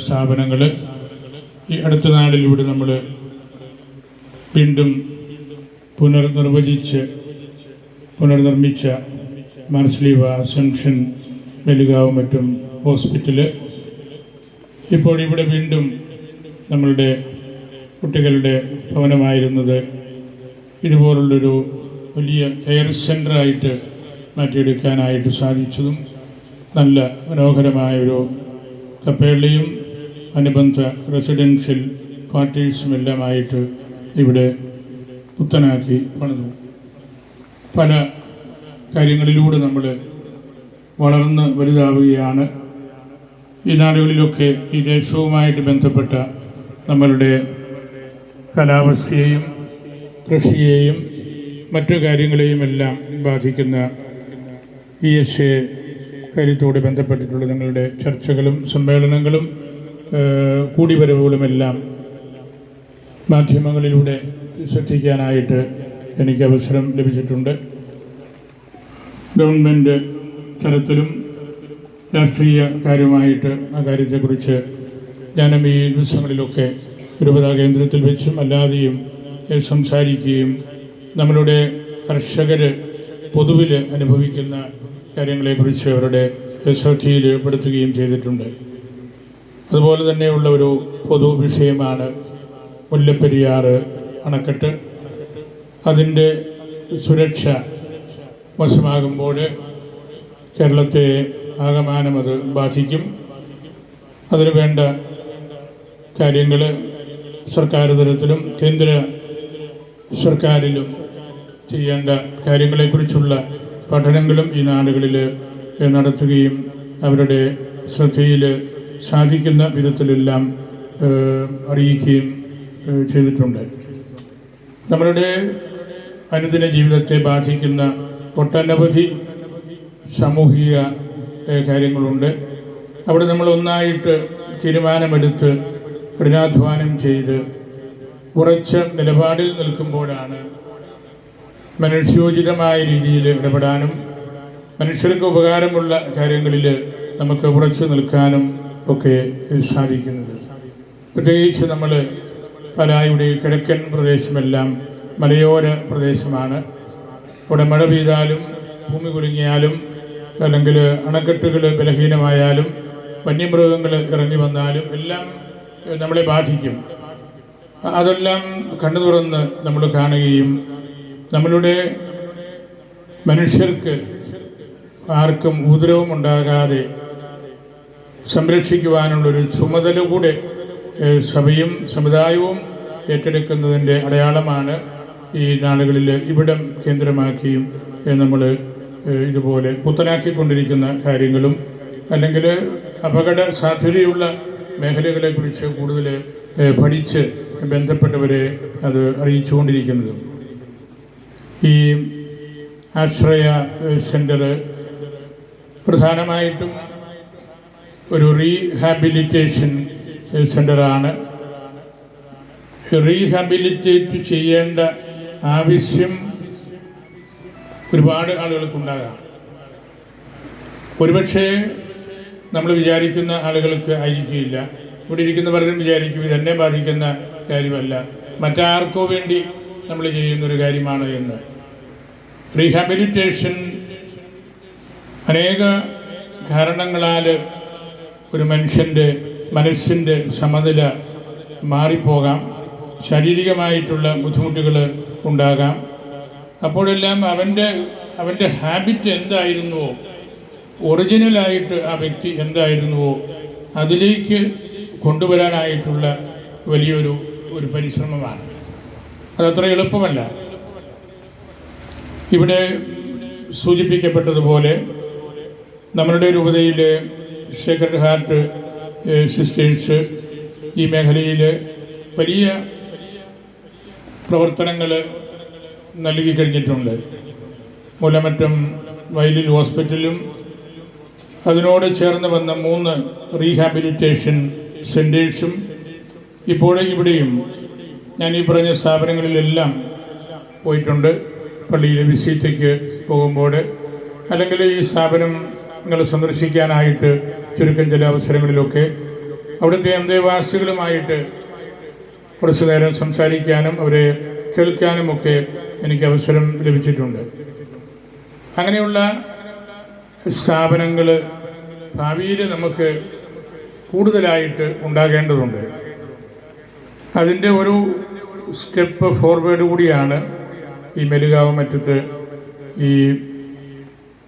സ്ഥാപനങ്ങൾ ഈ അടുത്ത നാളിലൂടെ നമ്മൾ വീണ്ടും പുനർനിർവചിച്ച് പുനർനിർമ്മിച്ച മാർസ്ലീവ അസംഷൻ വെലുകാവ് മറ്റും ഹോസ്പിറ്റൽ. ഇപ്പോൾ ഇവിടെ വീണ്ടും നമ്മളുടെ കുട്ടികളുടെ ഭവനമായിരുന്നത് ഇതുപോലുള്ളൊരു വലിയ കെയർ സെന്ററായിട്ട് മാറ്റിയെടുക്കാനായിട്ട് സാധിച്ചതും നല്ല മനോഹരമായൊരു കപ്പേളിയും അനുബന്ധ റെസിഡൻഷ്യൽ ക്വാർട്ടേഴ്സും എല്ലാമായിട്ട് ഇവിടെ പുത്തനാക്കി പണിതു. പല കാര്യങ്ങളിലൂടെ നമ്മൾ വളർന്ന് വലുതാവുകയാണ്. ഈ നാടുകളിലൊക്കെ ഈ ദേശവുമായിട്ട് ബന്ധപ്പെട്ട നമ്മളുടെ കാലാവസ്ഥയെയും കൃഷിയെയും മറ്റു കാര്യങ്ങളെയും എല്ലാം ബാധിക്കുന്ന ഈ എസ് കാര്യത്തോട് ബന്ധപ്പെട്ടിട്ടുള്ള നിങ്ങളുടെ ചർച്ചകളും സമ്മേളനങ്ങളും കൂടി കൂടിവരവുകളുമെല്ലാം മാധ്യമങ്ങളിലൂടെ ശ്രദ്ധിക്കാനായിട്ട് എനിക്ക് അവസരം ലഭിച്ചിട്ടുണ്ട്. ഗവൺമെന്റ് തലത്തിലും രാഷ്ട്രീയ കാര്യമായിട്ട് ആ കാര്യത്തെക്കുറിച്ച് ഞാനും ഈ ദിവസങ്ങളിലൊക്കെ രൂപതാ കേന്ദ്രത്തിൽ വെച്ചും അല്ലാതെയും സംസാരിക്കുകയും നമ്മളുടെ കർഷകർ പൊതുവിൽ അനുഭവിക്കുന്ന കാര്യങ്ങളെക്കുറിച്ച് അവരുടെ ശ്രദ്ധയിൽ രേഖപ്പെടുത്തുകയും ചെയ്തിട്ടുണ്ട്. അതുപോലെ തന്നെയുള്ള ഒരു പൊതു വിഷയമാണ് മുല്ലപ്പെരിയാർ അണക്കെട്ട്. അതിന്റെ സുരക്ഷ മോശമാകുമ്പോൾ കേരളത്തെ ആകമാനം അത് ബാധിക്കും. അതിന് വേണ്ട കാര്യങ്ങൾ സർക്കാർ തലത്തിലും കേന്ദ്ര സർക്കാരിലും ചെയ്യേണ്ട കാര്യങ്ങളെക്കുറിച്ചുള്ള പഠനങ്ങളും ഈ നാടുകളിൽ നടത്തുകയും അവരുടെ ശ്രദ്ധയിൽ സാധിക്കുന്ന വിധത്തിലെല്ലാം അറിയിക്കുകയും ചെയ്തിട്ടുണ്ട്. നമ്മളുടെ അനുദിന ജീവിതത്തെ ബാധിക്കുന്ന ഒട്ടനവധി സാമൂഹിക കാര്യങ്ങളുണ്ട്. അവിടെ നമ്മൾ ഒന്നായിട്ട് തീരുമാനമെടുത്ത് കഠിനാധ്വാനം ചെയ്ത് ഉറച്ച നിലപാടിൽ നിൽക്കുമ്പോഴാണ് മനുഷ്യോചിതമായ രീതിയിൽ ഇടപെടാനും മനുഷ്യർക്ക് ഉപകാരമുള്ള കാര്യങ്ങളിൽ നമുക്ക് ഉറച്ചു നിൽക്കാനും ഒക്കെ സാധിക്കുന്നത്. പ്രത്യേകിച്ച് നമ്മൾ പലായുടെ കിഴക്കൻ പ്രദേശമെല്ലാം മലയോര പ്രദേശമാണ്. ഇവിടെ മഴ പെയ്താലും ഭൂമി കുലുങ്ങിയാലും അല്ലെങ്കിൽ അണക്കെട്ടുകൾ ബലഹീനമായാലും വന്യമൃഗങ്ങൾ ഇറങ്ങി വന്നാലും എല്ലാം നമ്മളെ ബാധിക്കും. അതെല്ലാം കണ്ണു തുറന്ന് നമ്മൾ കാണുകയും നമ്മളുടെ മനുഷ്യർക്ക് ആർക്കും ഉപദ്രവം ഉണ്ടാകാതെ സംരക്ഷിക്കുവാനുള്ളൊരു ചുമതല കൂടെ സഭയും സമുദായവും ഏറ്റെടുക്കുന്നതിന്റെ അടയാളമാണ് ഈ നാളുകളിൽ ഇവിടം കേന്ദ്രമാക്കിയും നമ്മൾ ഇതുപോലെ പുത്തനാക്കിക്കൊണ്ടിരിക്കുന്ന കാര്യങ്ങളും അല്ലെങ്കിൽ അപകട സാധ്യതയുള്ള മേഖലകളെക്കുറിച്ച് കൂടുതൽ പഠിച്ച് ബന്ധപ്പെട്ടവരെ അത് അറിയിച്ചുകൊണ്ടിരിക്കുന്നതും. ഈ ആശ്രയ സെന്റർ പ്രധാനമായിട്ടും ഒരു റീഹാബിലിറ്റേഷൻ സെന്ററാണ് റീഹാബിലിറ്റേറ്റ് ചെയ്യേണ്ട ആവശ്യം ഒരുപാട് ആളുകൾക്കുണ്ടാകാം. ഒരുപക്ഷെ നമ്മൾ വിചാരിക്കുന്ന ആളുകൾക്ക് ആയിരിക്കില്ല. ഇവിടെ ഇരിക്കുന്ന പലരും വിചാരിക്കും ഇതെന്നെ ബാധിക്കുന്ന കാര്യമല്ല. മറ്റാർക്കോ വേണ്ടി നമ്മൾ ചെയ്യുന്നൊരു കാര്യമാണ് എന്ന്. റീഹാബിലിറ്റേഷൻ അനേക കാരണങ്ങളാൽ ഒരു മനുഷ്യന്റെ മനസ്സിന്റെ സമനില മാറിപ്പോകാം. ശാരീരികമായിട്ടുള്ള ബുദ്ധിമുട്ടുകൾ ഉണ്ടാകാം. അപ്പോഴെല്ലാം അവന്റെ അവന്റെ ഹാബിറ്റ് എന്തായിരുന്നുവോ? ഒറിജിനലായിട്ട് ആ വ്യക്തി എന്തായിരുന്നുവോ? അതിലേക്ക് കൊണ്ടുവരാനായിട്ടുള്ള വലിയൊരു ഒരു പരിശ്രമമാണ്. അതത്ര എളുപ്പമല്ല. ഇവിടെ സൂചിപ്പിക്കപ്പെട്ടതുപോലെ നമ്മളുടെ രൂപതയിൽ സേക്രഡ് ഹാർട്ട് സിസ്റ്റേഴ്സ് ഈ മേഖലയിൽ വലിയ പ്രവർത്തനങ്ങൾ നൽകി കഴിഞ്ഞിട്ടുണ്ട്. മൂലമറ്റം വയലിൽ ഹോസ്പിറ്റലും അതിനോട് ചേർന്ന് വന്ന മൂന്ന് റീഹാബിലിറ്റേഷൻ സെന്റേഴ്സും ഇപ്പോഴും ഇവിടെയും ഞാൻ ഈ പറഞ്ഞ സ്ഥാപനങ്ങളിലെല്ലാം പോയിട്ടുണ്ട്. പള്ളിയിലെ വിസിറ്റയ്ക്ക് പോകുമ്പോൾ അല്ലെങ്കിൽ ഈ സ്ഥാപനങ്ങൾ സന്ദർശിക്കാനായിട്ട് ചുരുക്കം ചില അവസരങ്ങളിലൊക്കെ അവിടുത്തെ അന്തേവാസികളുമായിട്ട് കുറച്ചു നേരം സംസാരിക്കാനും അവരെ കേൾക്കാനുമൊക്കെ എനിക്ക് അവസരം ലഭിച്ചിട്ടുണ്ട്. അങ്ങനെയുള്ള സ്ഥാപനങ്ങൾ ഭാവിയിൽ നമുക്ക് കൂടുതലായിട്ട് ഉണ്ടാകേണ്ടതുണ്ട്. അതിന്റെ ഒരു സ്റ്റെപ്പ് ഫോർവേഡ് കൂടിയാണ് ഈ മെലുകാവ് മറ്റത്ത് ഈ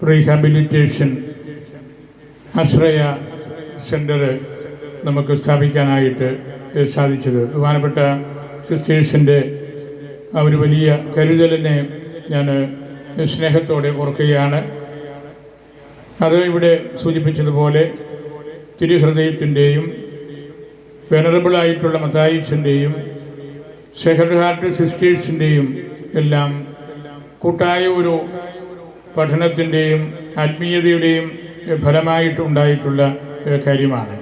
റീഹാബിലിറ്റേഷൻ ആശ്രയ സെന്റർ നമുക്ക് സ്ഥാപിക്കാനായിട്ട് സാധിച്ചത്. ബഹുമാനപ്പെട്ട സിസ്റ്റേഴ്സിന്റെ ആ ഒരു വലിയ കരുതലിനെ ഞാൻ സ്നേഹത്തോടെ ഓർക്കുകയാണ്. അത് ഇവിടെ സൂചിപ്പിച്ചതുപോലെ തിരുഹൃദയത്തിന്റെയും വെനറബിളായിട്ടുള്ള മതായിസിന്റെയും ഹാർട്ട് സിസ്റ്റേഴ്സിന്റെയും എല്ലാം കൂട്ടായ ഒരു പഠനത്തിന്റെയും ആത്മീയതയുടെയും ഫലമായിട്ടുണ്ടായിട്ടുള്ള കാര്യമാണ്.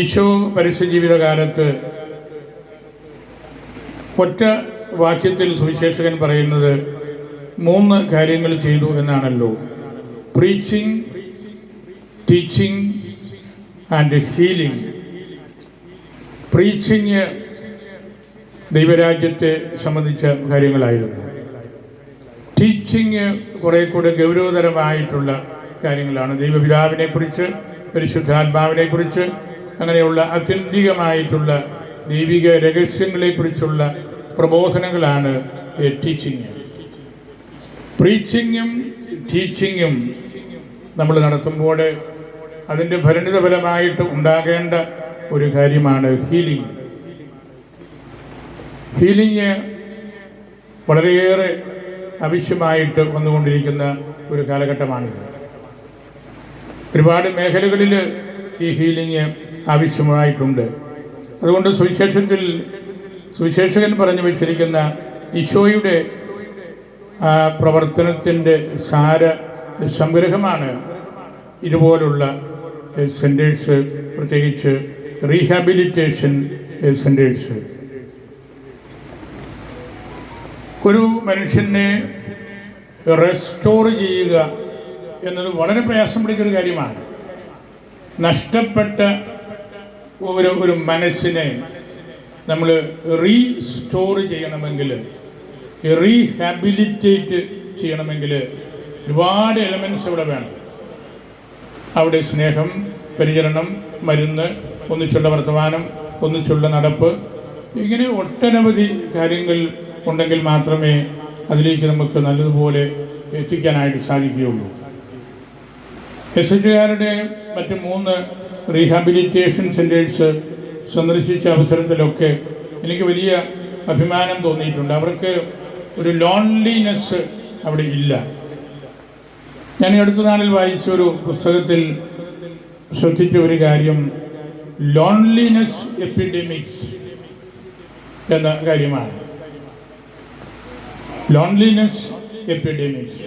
ഈശോ പരസ്യജീവിതകാലത്ത് ഒറ്റ വാക്യത്തിൽ സുവിശേഷകൻ പറയുന്നത് മൂന്ന് കാര്യങ്ങൾ ചെയ്തു എന്നാണല്ലോ. Preaching teaching and healing preaching ദൈവരാജ്യത്തെ സംബന്ധിച്ച കാര്യങ്ങളായിരുന്നു. ടീച്ചിങ് കുറെ കൂടെ ഗൗരവതരമായിട്ടുള്ള കാര്യങ്ങളാണ്. ദൈവപിതാവിനെ കുറിച്ച് പരിശുദ്ധാത്മാവിനെ കുറിച്ച് അങ്ങനെയുള്ള അത്യന്തികമായിട്ടുള്ള ദൈവിക രഹസ്യങ്ങളെക്കുറിച്ചുള്ള പ്രബോധനങ്ങളാണ് ടീച്ചിങ് പ്രീച്ചിങ്ങും ടീച്ചിങ്ങും നമ്മൾ നടത്തുമ്പോൾ അതിന്റെ പരിണിതഫലമായിട്ട് ഉണ്ടാകേണ്ട ഒരു കാര്യമാണ് ഹീലിംഗ് ഹീലിംഗ് വളരെയേറെ ആവശ്യമായിട്ട് വന്നുകൊണ്ടിരിക്കുന്ന ഒരു കാലഘട്ടമാണിത്. ഒരുപാട് മേഖലകളിൽ ഈ ഹീലിംഗ് ആവശ്യമായിട്ടുണ്ട്. അതുകൊണ്ട് സുവിശേഷത്തിൽ സുവിശേഷകൻ പറഞ്ഞു വച്ചിരിക്കുന്ന ഈശോയുടെ പ്രവർത്തനത്തിന്റെ സാര സംഗ്രഹമാണ് ഇതുപോലുള്ള സെന്റേഴ്സ് പ്രത്യേകിച്ച് റീഹാബിലിറ്റേഷൻ സെന്റേഴ്സ് ഒരു മനുഷ്യനെ റെസ്റ്റോർ ചെയ്യുക എന്നത് വളരെ പ്രയാസം പിടിക്കുന്ന കാര്യമാണ്. നഷ്ടപ്പെട്ട ഒരു ഒരു മനസ്സിനെ നമ്മൾ റീസ്റ്റോർ ചെയ്യണമെങ്കിൽ റീഹാബിലിറ്റേറ്റ് ചെയ്യണമെങ്കിൽ ഒരുപാട് എലമെൻസ് ഇവിടെ വേണം. അവിടെ സ്നേഹം പരിചരണം മരുന്ന് ഒന്നിച്ചുള്ള വർത്തമാനം ഒന്നിച്ചുള്ള നടപ്പ് ഇങ്ങനെ ഒട്ടനവധി കാര്യങ്ങൾ ഉണ്ടെങ്കിൽ മാത്രമേ അതിലേക്ക് നമുക്ക് നല്ലതുപോലെ എത്തിക്കാനായിട്ട് സാധിക്കുകയുള്ളൂ. എസ് എച്ചുകാരുടെ മറ്റ് മൂന്ന് റീഹാബിലിറ്റേഷൻ സെന്റേഴ്സ് സന്ദർശിച്ച അവസരത്തിലൊക്കെ എനിക്ക് വലിയ അഭിമാനം തോന്നിയിട്ടുണ്ട്. അവർക്ക് ഒരു ലോൺലിനെസ് അവിടെ ഇല്ല. ഞാൻ ഈ അടുത്ത നാളിൽ വായിച്ച ഒരു പുസ്തകത്തിൽ ശ്രദ്ധിച്ച ഒരു കാര്യം. ലോൺലിനെസ് എപ്പിഡെമിക്സ് എന്ന കാര്യമാണ്. ലോൺലിനെസ് എപ്പിഡെമിക്സ്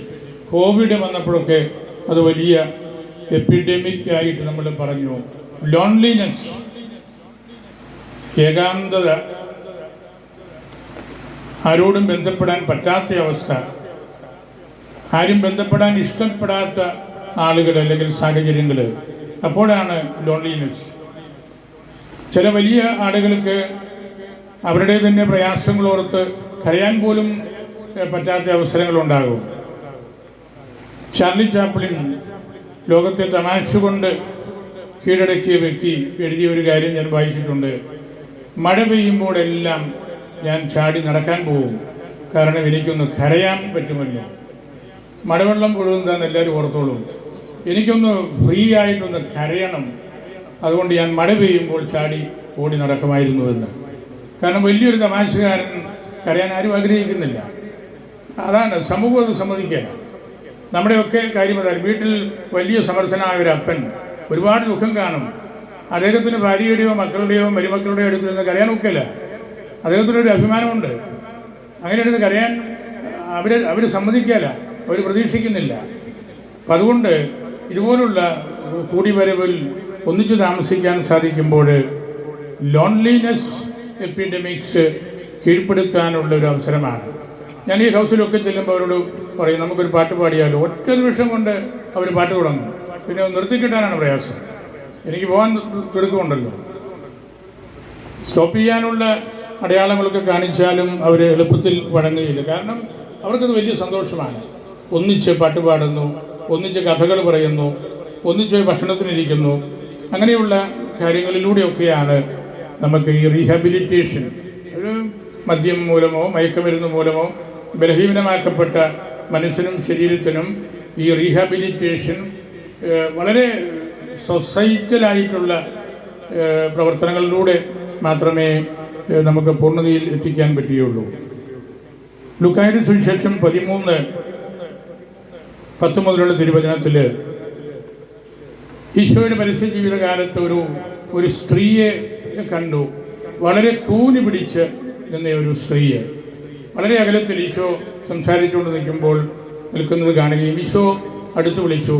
കോവിഡ് വന്നപ്പോഴൊക്കെ അത് വലിയ എപ്പിഡെമിക് ആയിട്ട് നമ്മൾ പറഞ്ഞു. ലോൺലിനെസ് ഏകാന്തത ആരോടും ബന്ധപ്പെടാൻ പറ്റാത്ത അവസ്ഥ. ആരും ബന്ധപ്പെടാൻ ഇഷ്ടപ്പെടാത്ത ആളുകൾ അല്ലെങ്കിൽ സാഹചര്യങ്ങൾ. അപ്പോഴാണ് ലോൺലിനെസ് ചില വലിയ ആളുകൾക്ക് അവരുടെ തന്നെ പ്രയാസങ്ങൾ ഓർത്ത് കരയാൻ പോലും പറ്റാത്ത അവസരങ്ങളുണ്ടാകും. ചാർലി ചാപ്ലിൻ ലോകത്തെ തമാശ കൊണ്ട് കീഴടക്കിയ വ്യക്തി എഴുതിയ ഒരു കാര്യം ഞാൻ വായിച്ചിട്ടുണ്ട്. മഴ പെയ്യുമ്പോഴെല്ലാം ഞാൻ ചാടി നടക്കാൻ പോകും. കാരണം എനിക്കൊന്ന് കരയാൻ പറ്റുമല്ലോ. മഴവെള്ളം ഒഴുകുന്നതാന്ന് എല്ലാവരും ഓർത്തോളൂ. എനിക്കൊന്ന് ഫ്രീ ആയിട്ടൊന്ന് കരയണം. അതുകൊണ്ട് ഞാൻ മഴ പെയ്യുമ്പോൾ ചാടി ഓടി നടക്കുമായിരുന്നുവെന്ന് കാരണം വലിയൊരു തമാശകാരൻ കരയാൻ ആരും ആഗ്രഹിക്കുന്നില്ല. അതാണ് സമൂഹം അത് സമ്മതിക്കുക നമ്മുടെയൊക്കെ കാര്യം അതാണ് വീട്ടിൽ വലിയ സമർത്ഥനായ ഒരു അപ്പൻ ഒരുപാട് ദുഃഖം കാണും. അദ്ദേഹത്തിന് ഭാര്യയുടെയോ മക്കളുടെയോ മരുമക്കളുടെയോ അടുത്ത് നിന്ന് കരയാൻ ഒക്കില്ല. അദ്ദേഹത്തിനൊരു അഭിമാനമുണ്ട്. അങ്ങനെ എടുത്ത് കരയാൻ അവർ അവർ സമ്മതിക്കുകയില്ല അവർ പ്രതീക്ഷിക്കുന്നില്ല. അപ്പം അതുകൊണ്ട് ഇതുപോലുള്ള കൂടിവരവിൽ ഒന്നിച്ചു താമസിക്കാൻ സാധിക്കുമ്പോൾ ലോൺലിനെസ് എപ്പിഡമിക്സ് കീഴ്പ്പെടുത്താനുള്ള ഒരു അവസരമാണ്. ഞാൻ ഈ ഹൗസിലൊക്കെ ചെല്ലുമ്പോൾ അവരോട് പറയും നമുക്കൊരു പാട്ട് പാടിയാലോ? ഒറ്റ നിമിഷം കൊണ്ട് അവർ പാട്ട് തുടങ്ങും. പിന്നെ നിർത്തിക്കിട്ടാനാണ് പ്രയാസം. എനിക്ക് പോകാൻ തിടുക്കമുണ്ടല്ലോ സ്റ്റോപ്പ് ചെയ്യാനുള്ള അടയാളങ്ങളൊക്കെ കാണിച്ചാലും അവർ എളുപ്പത്തിൽ വഴങ്ങുകയില്ല. കാരണം അവർക്കത് വലിയ സന്തോഷമാണ്. ഒന്നിച്ച് പാട്ടുപാടുന്നു ഒന്നിച്ച് കഥകൾ പറയുന്നു ഒന്നിച്ച് ഭക്ഷണത്തിനിരിക്കുന്നു. അങ്ങനെയുള്ള കാര്യങ്ങളിലൂടെയൊക്കെയാണ് നമുക്ക് ഈ റീഹാബിലിറ്റേഷൻ ഒരു മദ്യം മൂലമോ മയക്കുമരുന്ന് മൂലമോ ബലഹീനമാക്കപ്പെട്ട മനസ്സിനും ശരീരത്തിനും ഈ റീഹാബിലിറ്റേഷൻ വളരെ സൊസൈറ്റലായിട്ടുള്ള പ്രവർത്തനങ്ങളിലൂടെ മാത്രമേ നമുക്ക് പൂർണതയിൽ എത്തിക്കാൻ പറ്റുകയുള്ളൂ. ലുക്കായുടെ സുവിശേഷം പതിമൂന്ന് പത്ത് മുതലുള്ള തിരുവചനത്തിൽ ഈശോയുടെ പരസ്യ ജീവിതകാലത്ത് ഒരു ഒരു സ്ത്രീയെ കണ്ടു. വളരെ കൂനി പിടിച്ച് നിന്ന ഒരു സ്ത്രീയെ. വളരെ അകലത്തിൽ ഈശോ സംസാരിച്ചുകൊണ്ട് നിൽക്കുമ്പോൾ നിൽക്കുന്നത് കാണുകയും ഈശോ അടുത്ത് വിളിച്ചു.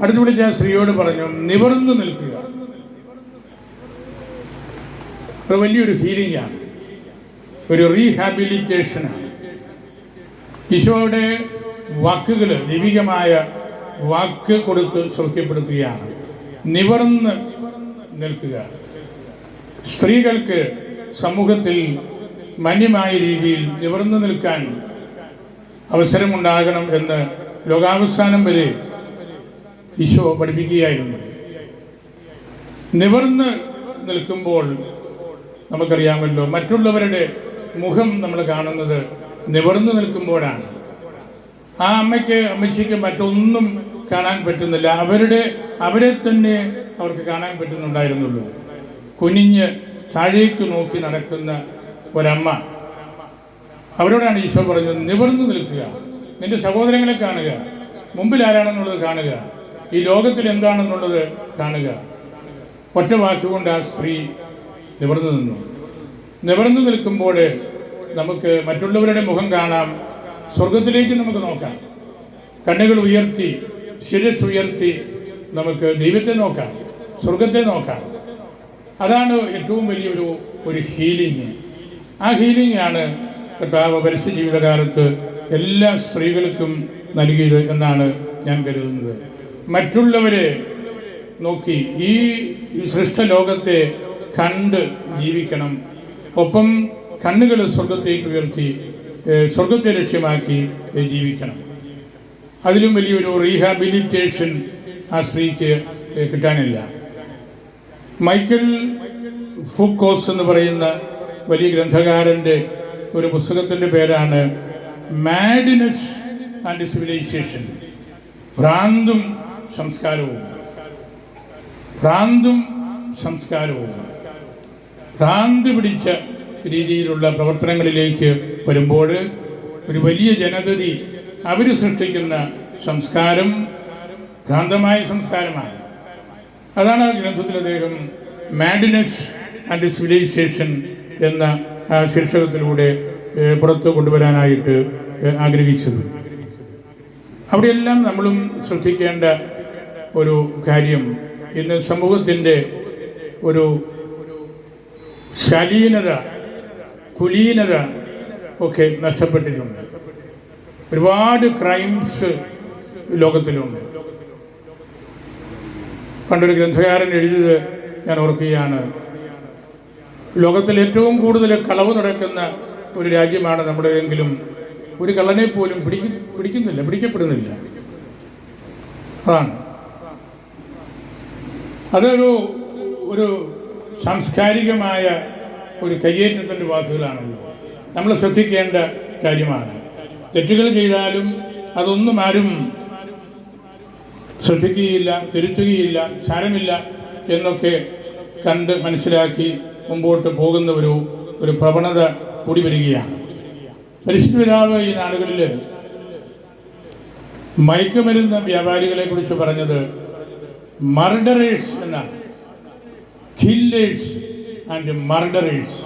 അടുത്ത് വിളിച്ച ആ സ്ത്രീയോട് പറഞ്ഞു നിവർന്നു നിൽക്കുക. അത് വലിയൊരു ഹീലിംഗാണ് ഒരു റീഹാബിലിറ്റേഷനാണ് ഈശോയുടെ വാക്കുകൾ ദൈവികമായ വാക്ക് കൊടുത്ത് സൗഖ്യപ്പെടുത്തുകയാണ്. നിവർന്ന് നിൽക്കുക. സ്ത്രീകൾക്ക് സമൂഹത്തിൽ മന്യമായ രീതിയിൽ നിവർന്നു നിൽക്കാൻ അവസരമുണ്ടാകണം എന്ന് ലോകാവസാനം വരെ ഈശോ പഠിപ്പിക്കുകയായിരുന്നു. നിവർന്ന് നിൽക്കുമ്പോൾ നമുക്കറിയാമല്ലോ മറ്റുള്ളവരുടെ മുഖം നമ്മൾ കാണുന്നത് നിവർന്നു നിൽക്കുമ്പോഴാണ്. ആ അമ്മയ്ക്ക് അമ്മച്ചിക്ക് മറ്റൊന്നും കാണാൻ പറ്റുന്നില്ല. അവരുടെ അവരെ തന്നെ അവർക്ക് കാണാൻ പറ്റുന്നുണ്ടായിരുന്നുള്ളൂ. കുനിഞ്ഞ് താഴേക്ക് നോക്കി നടക്കുന്ന ഒരമ്മ. അവരോടാണ് ഈശോ പറഞ്ഞത് നിവർന്നു നിൽക്കുക. നിന്റെ സഹോദരങ്ങളെ കാണുക. മുമ്പിൽ ആരാണെന്നുള്ളത് കാണുക. ഈ ലോകത്തിൽ എന്താണെന്നുള്ളത് കാണുക. ഒറ്റ വാക്കുകൊണ്ട് ആ സ്ത്രീ നിവർന്നു നിന്നു. നിവർന്നു നിൽക്കുമ്പോൾ നമുക്ക് മറ്റുള്ളവരുടെ മുഖം കാണാം. സ്വർഗത്തിലേക്ക് നമുക്ക് നോക്കാം. കണ്ണുകൾ ഉയർത്തി ശിരസ് ഉയർത്തി നമുക്ക് ദൈവത്തെ നോക്കാം സ്വർഗത്തെ നോക്കാം. അതാണ് ഏറ്റവും വലിയൊരു ഒരു ഹീലിംഗ്. ആ ഹീലിംഗ് ആണ് കർത്താവ് പരസ്യ ജീവിതകാലത്ത് എല്ലാ സ്ത്രീകൾക്കും നൽകിയത് എന്നാണ് ഞാൻ കരുതുന്നത്. മറ്റുള്ളവരെ നോക്കി ഈ സൃഷ്ട ലോകത്തെ കണ്ട് ജീവിക്കണം. ഒപ്പം കണ്ണുകൾ സ്വർഗത്തേക്ക് ഉയർത്തി സ്വർഗത്തെ ലക്ഷ്യമാക്കി ജീവിക്കണം. അതിലും വലിയൊരു റീഹാബിലിറ്റേഷൻ ആ സ്ത്രീക്ക് കിട്ടാനില്ല. മൈക്കൽ ഫുക്കോസ് എന്ന് പറയുന്ന വലിയ ഗ്രന്ഥകാരന്റെ ഒരു പുസ്തകത്തിന്റെ പേരാണ് മാഡിനസ് ആൻഡ് സിവിലൈസേഷൻ. ഭ്രാന്തും സംസ്കാരവും. ഭ്രാന്തും സംസ്കാരവും. ഭ്രാന്ത് പിടിച്ച രീതിയിലുള്ള പ്രവർത്തനങ്ങളിലേക്ക് വരുമ്പോൾ ഒരു വലിയ ജനതതി അവർ സൃഷ്ടിക്കുന്ന സംസ്കാരം ഭ്രാന്തമായ സംസ്കാരമാണ്. അതാണ് ആ ഗ്രന്ഥത്തിൽ അദ്ദേഹം മാഡിനസ് ആൻഡ് സിവിലൈസേഷൻ എന്ന ശീർഷകത്തിലൂടെ പുറത്ത് കൊണ്ടുവരാനായിട്ട് ആഗ്രഹിച്ചത്. അവിടെയെല്ലാം നമ്മളും ശ്രദ്ധിക്കേണ്ട ഒരു കാര്യം ഇന്ന് സമൂഹത്തിന്റെ ഒരു ശലീനത കുലീനത ഒക്കെ നഷ്ടപ്പെട്ടിട്ടുണ്ട്. ഒരുപാട് ക്രൈംസ് ലോകത്തിലുണ്ട്. പണ്ടൊരു ഗ്രന്ഥകാരൻ എഴുതിയത് ഞാൻ ഓർക്കുകയാണ്. ലോകത്തിൽ ഏറ്റവും കൂടുതൽ കളവ് നടക്കുന്ന ഒരു രാജ്യമാണ് നമ്മുടെയെങ്കിലും ഒരു കള്ളനെ പോലും പിടിക്ക പിടിക്കുന്നില്ല പിടിക്കപ്പെടുന്നില്ല. അതാണ്. അതൊരു ഒരു സാംസ്കാരികമായ ഒരു കയ്യേറ്റത്തിന്റെ വാക്കുകളാണല്ലോ നമ്മൾ ശ്രദ്ധിക്കേണ്ട കാര്യമാണ്. തെറ്റുകൾ ചെയ്താലും അതൊന്നും ആരും ശ്രദ്ധിക്കുകയില്ല തിരുത്തുകയില്ല സാരമില്ല എന്നൊക്കെ കണ്ട് മനസ്സിലാക്കി മുമ്പോട്ട് പോകുന്ന ഒരു ഒരു പ്രവണത കൂടി വരികയാണ്. പരിശുദ്ധ പിതാവ് ഈ നാടുകളിൽ മയക്കുമരുന്ന് വ്യാപാരികളെ കുറിച്ച് പറഞ്ഞത് മർഡറേഴ്സ് എന്നാണ്. കില്ലേഴ്സ് ആൻഡ് മർഡറേഴ്സ്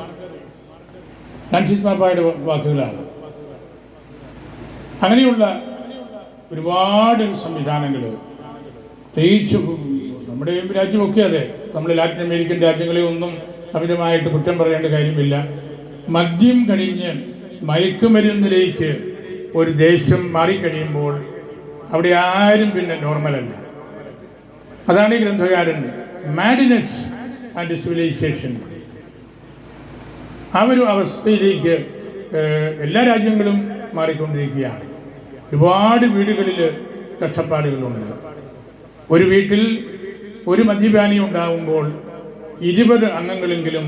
ഫ്രാൻസിസ് മാപ്പായുടെ വാക്കുകളാണ്. അങ്ങനെയുള്ള ഒരുപാട് സംവിധാനങ്ങൾ പ്രത്യേകിച്ച് നമ്മുടെ രാജ്യമൊക്കെ അതെ നമ്മൾ ലാറ്റിൻ അമേരിക്കൻ രാജ്യങ്ങളെ ഒന്നും അമിതമായിട്ട് കുറ്റം പറയേണ്ട കാര്യമില്ല. മദ്യം കഴിഞ്ഞ് മയക്കുമരുന്നിലേക്ക് ഒരു ദേശം മാറിക്കഴിയുമ്പോൾ അവിടെ ആരും പിന്നെ നോർമലല്ല. അതാണ് ഈ ഗ്രന്ഥകാരൻ മാഡിനസ് ആൻഡ് സിവിലൈസേഷൻ ആ ഒരു അവസ്ഥയിലേക്ക് എല്ലാ രാജ്യങ്ങളും മാറിക്കൊണ്ടിരിക്കുകയാണ്. ഒരുപാട് വീടുകളിൽ കഷ്ടപ്പാടുകളുണ്ട്. ഒരു വീട്ടിൽ ഒരു മദ്യപാനി ഉണ്ടാകുമ്പോൾ ഇരുപത് അംഗങ്ങളെങ്കിലും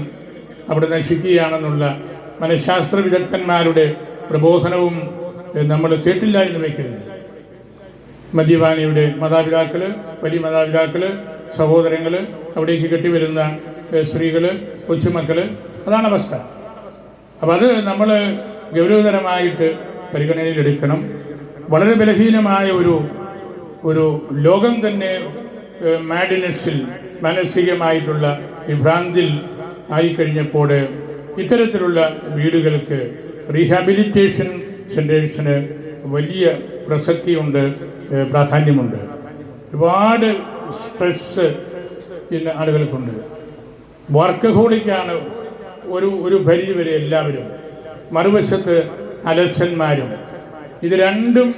അവിടെ നശിക്കുകയാണെന്നുള്ള മനഃശാസ്ത്ര വിദഗ്ധന്മാരുടെ പ്രബോധനവും നമ്മൾ കേട്ടില്ല എന്ന് വയ്ക്കരുത്. മദ്യപാനിയുടെ മാതാപിതാക്കൾ വലിയ മാതാപിതാക്കൾ സഹോദരങ്ങൾ അവിടേക്ക് കെട്ടിവരുന്ന സ്ത്രീകൾ കൊച്ചുമക്കൾ അതാണ് അവസ്ഥ. അപ്പം അത് നമ്മൾ ഗൗരവതരമായിട്ട് പരിഗണനയിലെടുക്കണം. വളരെ ബലഹീനമായ ഒരു ഒരു ലോകം തന്നെ മാഡിനസിൽ മാനസികമായിട്ടുള്ള വിഭ്രാന്തിൽ ആയിക്കഴിഞ്ഞപ്പോൾ ഇത്തരത്തിലുള്ള വീടുകൾക്ക് റീഹാബിലിറ്റേഷൻ സെന്റേഴ്സിന് വലിയ പ്രസക്തിയുണ്ട് പ്രാധാന്യമുണ്ട്. ഒരുപാട് സ്ട്രെസ് ഇന്ന് ആളുകൾക്കുണ്ട്. വർക്കഹോളിക്കാണ് ഒരു ഒരു പരിധി വരെ എല്ലാവരും മറുവശത്ത് അലസന്മാരും ഇത് രണ്ടും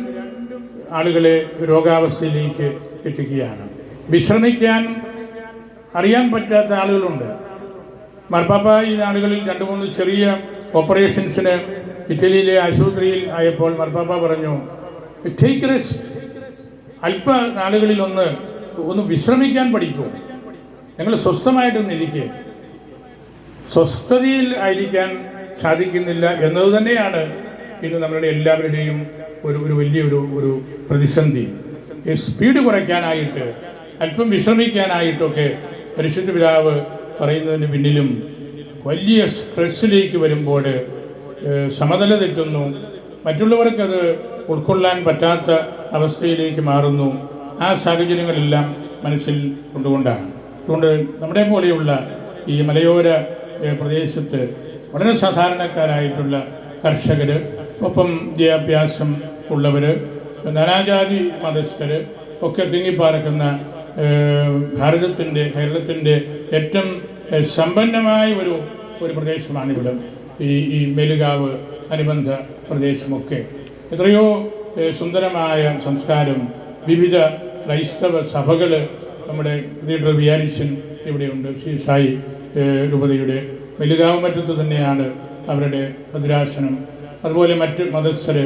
ആളുകളെ രോഗാവസ്ഥയിലേക്ക് എത്തിക്കുകയാണ്. വിശ്രമിക്കാൻ അറിയാൻ പറ്റാത്ത ആളുകളുണ്ട്. മർപ്പാപ്പ ഈ നാളുകളിൽ രണ്ട് മൂന്ന് ചെറിയ ഓപ്പറേഷൻസിന് ഇറ്റലിയിലെ ആശുപത്രിയിൽ ആയപ്പോൾ മർപ്പാപ്പ പറഞ്ഞു ടേക്ക് റെസ്റ്റ് അല്പ നാളുകളിൽ ഒന്ന് വിശ്രമിക്കാൻ പഠിക്കൂ. ഞങ്ങൾ സ്വസ്ഥമായിട്ടൊന്ന് ഇരിക്കുക സ്വസ്ഥതയിൽ ആയിരിക്കാൻ സാധിക്കുന്നില്ല എന്നത് തന്നെയാണ് ഇത് നമ്മളുടെ എല്ലാവരുടെയും ഒരു ഒരു വലിയൊരു ഒരു പ്രതിസന്ധി. ഈ സ്പീഡ് കുറയ്ക്കാനായിട്ട് അല്പം വിശ്രമിക്കാനായിട്ടൊക്കെ പരിശുദ്ധ പിതാവ് പറയുന്നതിന് പിന്നിലും വലിയ സ്ട്രെസ്സിലേക്ക് വരുമ്പോൾ സമതല തെറ്റുന്നു. മറ്റുള്ളവർക്കത് ഉൾക്കൊള്ളാൻ പറ്റാത്ത അവസ്ഥയിലേക്ക് മാറുന്നു. ആ സാഹചര്യങ്ങളെല്ലാം മനസ്സിൽ കൊണ്ടുകൊണ്ടാണ്. അതുകൊണ്ട് നമ്മുടെ പോലെയുള്ള ഈ മലയോര പ്രദേശത്ത് വളരെ സാധാരണക്കാരായിട്ടുള്ള കർഷകർ ഒപ്പം വിദ്യാഭ്യാസം ഉള്ളവർ നാനാജാതി മതസ്ഥർ ഒക്കെ തിങ്ങിപ്പാർക്കുന്ന ഭാരതത്തിന്റെ കേരളത്തിന്റെ ഏറ്റവും സമ്പന്നമായ ഒരു ഒരു പ്രദേശമാണിവിടെ. ഈ ഈ മെലുകാവ് അനുബന്ധ പ്രദേശമൊക്കെ. എത്രയോ സുന്ദരമായ സംസ്കാരം വിവിധ ക്രൈസ്തവ സഭകൾ നമ്മുടെ ലീഡർ വിയാരിശൻ ഇവിടെയുണ്ട്. ശ്രീ സായി രൂപതയുടെ മെലുകാവുമറ്റത്ത് തന്നെയാണ് അവരുടെ ഭദ്രാസനം അതുപോലെ മറ്റ് മതസ്ഥർ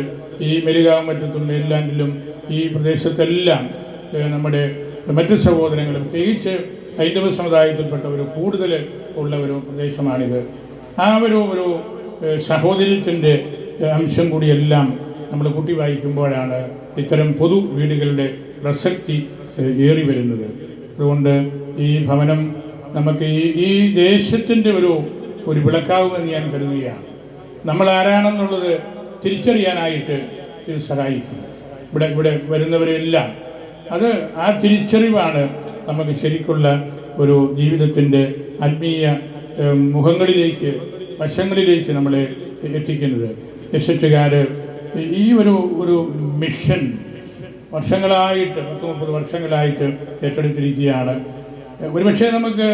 ഈ മെലുകാവ് മറ്റത്തും മേരിലാൻഡിലും ഈ പ്രദേശത്തെല്ലാം നമ്മുടെ മറ്റ് സഹോദരങ്ങൾ പ്രത്യേകിച്ച് ഹൈന്ദവ സമുദായത്തിൽപ്പെട്ടവർ കൂടുതൽ ഉള്ള ഒരു പ്രദേശമാണിത്. ആ ഒരു ഒരു സഹോദര്യത്തിന്റെ അംശം കൂടിയെല്ലാം നമ്മൾ കൂട്ടി വായിക്കുമ്പോഴാണ് ഇത്തരം പൊതു വീടുകളുടെ പ്രസക്തി ഏറി വരുന്നത് അതുകൊണ്ട് ഈ ഭവനം നമുക്ക് ഈ ഈ ദേശത്തിന്റെ ഒരു ഒരു വിളക്കാവുമെന്ന് ഞാൻ കരുതുകയാണ്. നമ്മൾ ആരാണെന്നുള്ളത് തിരിച്ചറിയാനായിട്ട് ഇത് സഹായിക്കും ഇവിടെ ഇവിടെ വരുന്നവരെല്ലാം. അത് ആ തിരിച്ചറിവാണ് നമുക്ക് ശരിക്കുള്ള ഒരു ജീവിതത്തിന്റെ ആത്മീയ മുഖങ്ങളിലേക്ക് വശങ്ങളിലേക്ക് നമ്മളെ എത്തിക്കുന്നത്. എസ്എച്ചുകാർ ഈ ഒരു ഒരു മിഷൻ വർഷങ്ങളായിട്ട് പത്ത് മുപ്പത് വർഷങ്ങളായിട്ട് ഏറ്റെടുത്തിരിക്കുകയാണ്. ഒരുപക്ഷെ നമുക്ക്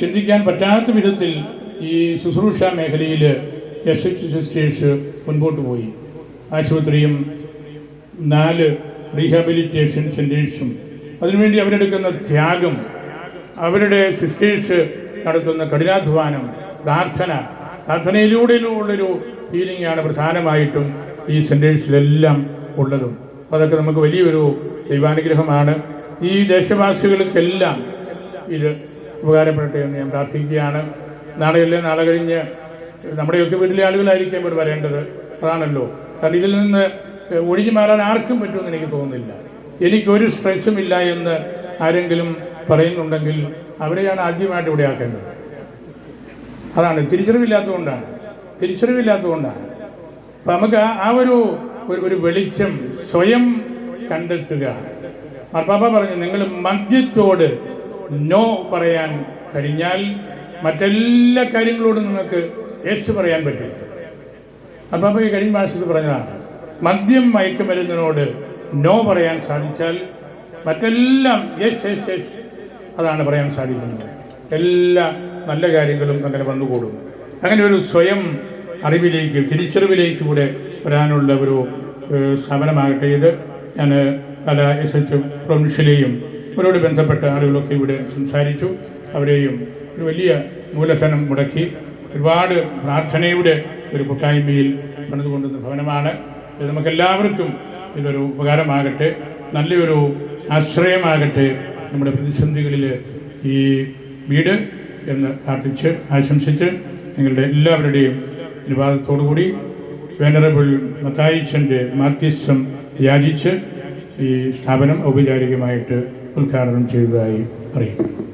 ചിന്തിക്കാൻ പറ്റാത്ത വിധത്തിൽ ഈ ശുശ്രൂഷ മേഖലയിൽ എസ് എച്ച് സിസ്റ്റേഴ്സ് മുൻപോട്ട് പോയി. ആശുപത്രിയും നാല് റീഹാബിലിറ്റേഷൻ സെന്റേഴ്സും അതിനുവേണ്ടി അവരെടുക്കുന്ന ത്യാഗം അവരുടെ സിസ്റ്റേഴ്സ് നടത്തുന്ന കഠിനാധ്വാനം പ്രാർത്ഥന പ്രാർത്ഥനയിലൂടെയുള്ളൊരു ഫീലിംഗാണ് പ്രധാനമായിട്ടും ഈ സെന്റേഴ്സിലെല്ലാം ഉള്ളതും. അതൊക്കെ നമുക്ക് വലിയൊരു ദൈവാനുഗ്രഹമാണ്. ഈ ദേശവാസികൾക്കെല്ലാം ഇത് ഉപകാരപ്പെടട്ടെ എന്ന് ഞാൻ പ്രാർത്ഥിക്കുകയാണ്. നാളെയല്ലേ നാളെ കഴിഞ്ഞ് നമ്മുടെയൊക്കെ വീട്ടിലെ ആളുകളായിരിക്കും ഇവിടെ വരേണ്ടത്. അതാണല്ലോ. കാരണം ഇതിൽ നിന്ന് ഒഴിഞ്ഞു മാറാൻ ആർക്കും പറ്റുമെന്ന് എനിക്ക് തോന്നുന്നില്ല. എനിക്കൊരു സ്ട്രെസ്സും ഇല്ല എന്ന് ആരെങ്കിലും പറയുന്നുണ്ടെങ്കിൽ അവരെയാണ് ആദ്യമായിട്ട് ഇവിടെ ആക്കേണ്ടത്. അതാണ്. തിരിച്ചറിവില്ലാത്തതുകൊണ്ടാണ്. തിരിച്ചറിവില്ലാത്തതുകൊണ്ടാണ്. അപ്പം നമുക്ക് ആ- ഒരു- ഒരു വെളിച്ചം സ്വയം കണ്ടെത്തുക. മാർപ്പാപ്പ പറഞ്ഞു നിങ്ങൾ മദ്യത്തോട് നോ പറയാൻ കഴിഞ്ഞാൽ മറ്റെല്ലാ കാര്യങ്ങളോടും നിങ്ങൾക്ക് യേശു പറയാൻ പറ്റും അപ്പം ഈ കഴിഞ്ഞ മാസത്തിൽ പറഞ്ഞതാണ്. മദ്യം മയക്കുമരുന്നിനോട് നോ പറയാൻ സാധിച്ചാൽ മറ്റെല്ലാം യെസ് യെസ് യെസ് അതാണ് പറയാൻ സാധിക്കുന്നത്. എല്ലാ നല്ല കാര്യങ്ങളും അങ്ങനെ വന്നുകൂടും. അങ്ങനെ ഒരു സ്വയം അറിവിലേക്ക് തിരിച്ചറിവിലേക്ക് കൂടെ വരാനുള്ള ഒരു സമരമാകട്ടെ ഇത്. ഞാൻ പല എസ് എച്ച് പ്രൊവിൻഷ്യലെയും അവരോട് ബന്ധപ്പെട്ട ആളുകളൊക്കെ ഇവിടെ സംസാരിച്ചു. അവരെയും ഒരു വലിയ മൂലധനം മുടക്കി ഒരുപാട് പ്രാർത്ഥനയുടെ ഒരു കൂട്ടായ്മയിൽ പണിതുകൊണ്ടുന്ന ഭവനമാണ്. ഇത് നമുക്കെല്ലാവർക്കും ഇതൊരു ഉപകാരമാകട്ടെ നല്ലൊരു ആശ്രയമാകട്ടെ നമ്മുടെ പ്രതിസന്ധികളിൽ ഈ വീട് എന്ന് പ്രാർത്ഥിച്ച് ആശംസിച്ച് നിങ്ങളുടെ എല്ലാവരുടെയും അനുവാദത്തോടുകൂടി വെനറബിൾ മത്തായിച്ചന്റെ മാധ്യസ്ഥം യാചിച്ച് ഈ സ്ഥാപനം ഔപചാരികമായിട്ട് ഉദ്ഘാടനം ചെയ്തതായി അറിയിക്കുന്നു